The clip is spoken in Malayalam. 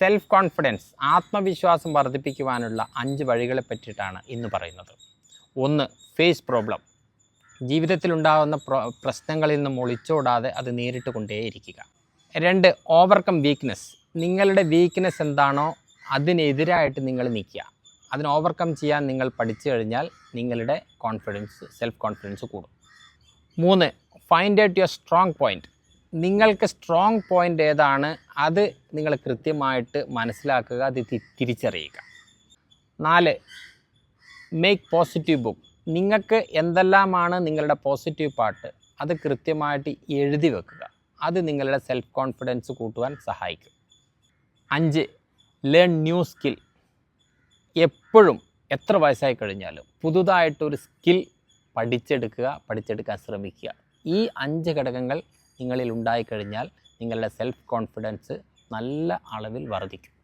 സെൽഫ് കോൺഫിഡൻസ് ആത്മവിശ്വാസം വർദ്ധിപ്പിക്കുവാനുള്ള അഞ്ച് വഴികളെ പറ്റിയിട്ടാണ് ഇന്ന് പറയുന്നത്. ഒന്ന് ഫേസ് പ്രോബ്ലം ജീവിതത്തിലുണ്ടാകുന്ന പ്രോ പ്രശ്നങ്ങളിൽ നിന്നും ഒളിച്ചോടാതെ അത് നേരിട്ട് കൊണ്ടേയിരിക്കുക രണ്ട് ഓവർകം വീക്ക്നെസ് നിങ്ങളുടെ വീക്ക്നെസ് എന്താണോ അതിനെതിരായിട്ട് നിങ്ങൾ നിൽക്കുക. അതിന് ഓവർകം ചെയ്യാൻ നിങ്ങൾ പഠിച്ചു കഴിഞ്ഞാൽ നിങ്ങളുടെ കോൺഫിഡൻസ് സെൽഫ് കോൺഫിഡൻസ് കൂടും. മൂന്ന് find out your strong point നിങ്ങൾക്ക് സ്ട്രോങ് പോയിന്റ് ഏതാണ് അത് നിങ്ങൾ കൃത്യമായിട്ട് മനസ്സിലാക്കുക അത് തിരിച്ചറിയുക. നാല് മേക്ക് പോസിറ്റീവ് ബുക്ക് നിങ്ങൾക്ക് എന്തെല്ലാമാണ് നിങ്ങളുടെ പോസിറ്റീവ് പാർട്ട് അത് കൃത്യമായിട്ട് എഴുതി വെക്കുക. അത് നിങ്ങളുടെ സെൽഫ് കോൺഫിഡൻസ് കൂട്ടുവാൻ സഹായിക്കും. അഞ്ച് ലേൺ ന്യൂ സ്കിൽ എപ്പോഴും എത്ര വയസ്സായി കഴിഞ്ഞാലും പുതുതായിട്ടൊരു സ്കിൽ പഠിച്ചെടുക്കുക പഠിച്ചെടുക്കാൻ ശ്രമിക്കുക. ഈ അഞ്ച് ഘടകങ്ങൾ നിങ്ങളിൽ ഉണ്ടായിക്കഴിഞ്ഞാൽ നിങ്ങളുടെ സെൽഫ് കോൺഫിഡൻസ് നല്ല അളവിൽ വർദ്ധിക്കും.